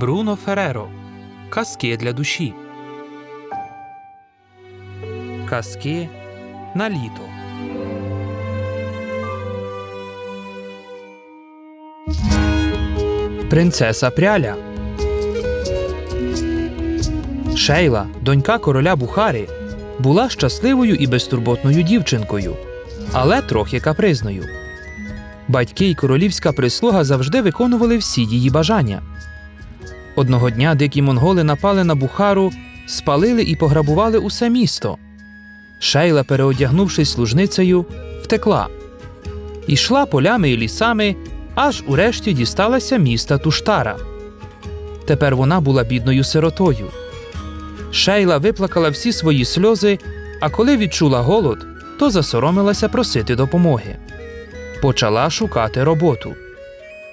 Бруно Фереро. Казки для душі. Казки на літо. Принцеса Пряля. Шейла, донька короля Бухари, була щасливою і безтурботною дівчинкою, але трохи капризною. Батьки й королівська прислуга завжди виконували всі її бажання. Одного дня дикі монголи напали на Бухару, спалили і пограбували усе місто. Шейла, переодягнувшись служницею, втекла. Ішла полями і лісами, аж урешті дісталася міста Туштара. Тепер вона була бідною сиротою. Шейла виплакала всі свої сльози, а коли відчула голод, то засоромилася просити допомоги. Почала шукати роботу.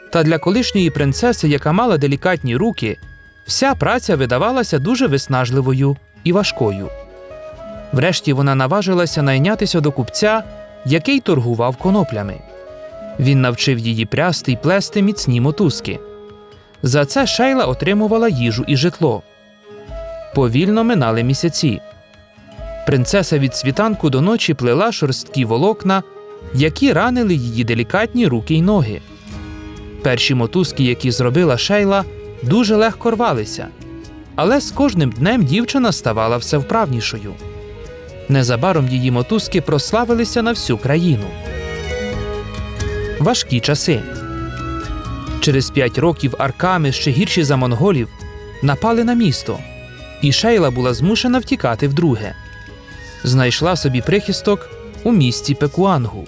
Та для колишньої принцеси, яка мала делікатні руки, вся праця видавалася дуже виснажливою і важкою. Врешті вона наважилася найнятися до купця, який торгував коноплями. Він навчив її прясти й плести міцні мотузки. За це Шейла отримувала їжу і житло. Повільно минали місяці. Принцеса від світанку до ночі плела шорсткі волокна, які ранили її делікатні руки й ноги. Перші мотузки, які зробила Шейла, дуже легко рвалися, але з кожним днем дівчина ставала все вправнішою. Незабаром її мотузки прославилися на всю країну. Важкі часи. Через п'ять років арками, ще гірші за монголів, напали на місто, і Шейла була змушена втікати вдруге. Знайшла собі прихисток у місті Пекуангу.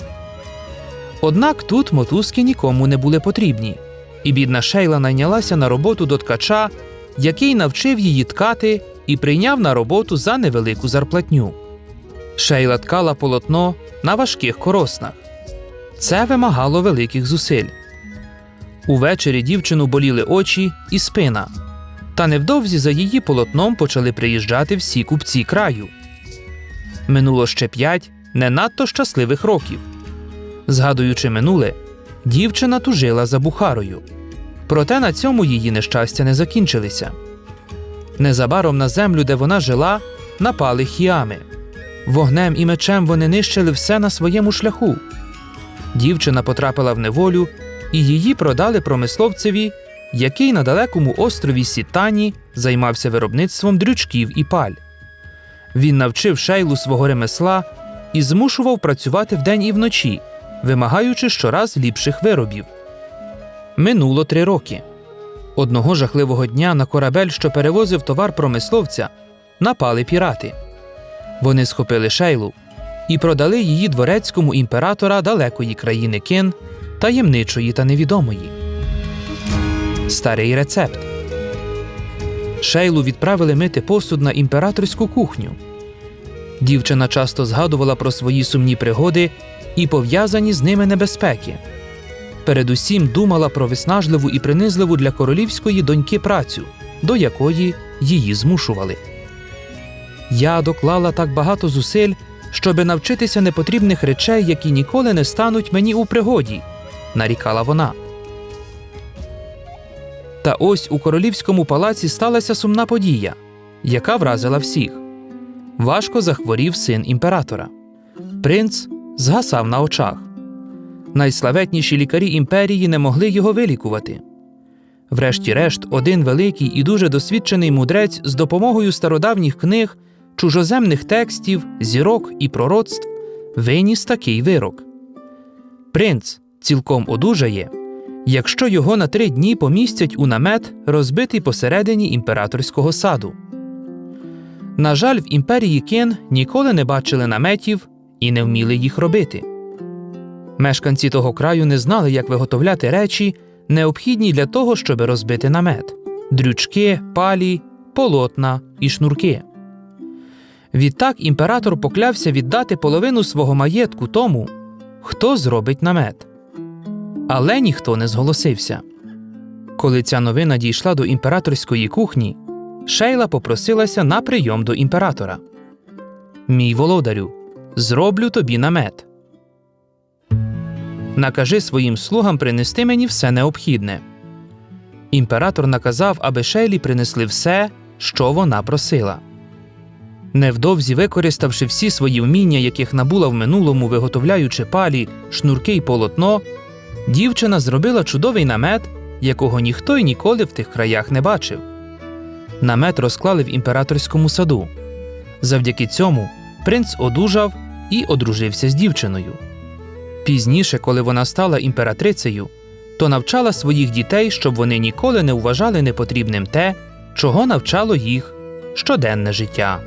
Однак тут мотузки нікому не були потрібні, і бідна Шейла найнялася на роботу до ткача, який навчив її ткати і прийняв на роботу за невелику зарплатню. Шейла ткала полотно на важких короснах. Це вимагало великих зусиль. Увечері дівчину боліли очі і спина. Та невдовзі за її полотном почали приїжджати всі купці краю. Минуло ще п'ять не надто щасливих років. Згадуючи минуле, дівчина тужила за Бухарою. Проте на цьому її нещастя не закінчилися. Незабаром на землю, де вона жила, напали хіами. Вогнем і мечем вони нищили все на своєму шляху. Дівчина потрапила в неволю, і її продали промисловцеві, який на далекому острові Сітані займався виробництвом дрючків і паль. Він навчив шейлу свого ремесла і змушував працювати вдень і вночі, вимагаючи щораз ліпших виробів. Минуло три роки. Одного жахливого дня на корабель, що перевозив товар промисловця, напали пірати. Вони схопили шейлу і продали її дворецькому імператора далекої країни Кин, таємничої та невідомої. Старий рецепт. Шейлу відправили мити посуд на імператорську кухню. Дівчина часто згадувала про свої сумні пригоди і пов'язані з ними небезпеки. Передусім думала про виснажливу і принизливу для королівської доньки працю, до якої її змушували. Я доклала так багато зусиль, щоби навчитися непотрібних речей, які ніколи не стануть мені у пригоді, нарікала вона. Та ось у королівському палаці сталася сумна подія, яка вразила всіх. Важко захворів син імператора. Принц згасав на очах. Найславетніші лікарі імперії не могли його вилікувати. Врешті-решт, один великий і дуже досвідчений мудрець з допомогою стародавніх книг, чужоземних текстів, зірок і пророцтв виніс такий вирок. Принц цілком одужає, якщо його на три дні помістять у намет, розбитий посередині імператорського саду. На жаль, в імперії Кін ніколи не бачили наметів і не вміли їх робити. Мешканці того краю не знали, як виготовляти речі, необхідні для того, щоб розбити намет дрючки, палі, полотна і шнурки. Відтак імператор поклявся віддати половину свого маєтку тому, хто зробить намет. Але ніхто не зголосився. Коли ця новина дійшла до імператорської кухні, Шейла попросилася на прийом до імператора. Мій володарю, зроблю тобі намет. Накажи своїм слугам принести мені все необхідне. імператор наказав, аби Шейлі принесли все, що вона просила. Невдовзі використавши всі свої вміння, яких набула в минулому, виготовляючи палі, шнурки й полотно, дівчина зробила чудовий намет, якого ніхто й ніколи в тих краях не бачив. Намет розклали в імператорському саду. Завдяки цьому принц одужав і одружився з дівчиною. Пізніше, коли вона стала імператрицею, то навчала своїх дітей, щоб вони ніколи не вважали непотрібним те, чого навчало їх щоденне життя.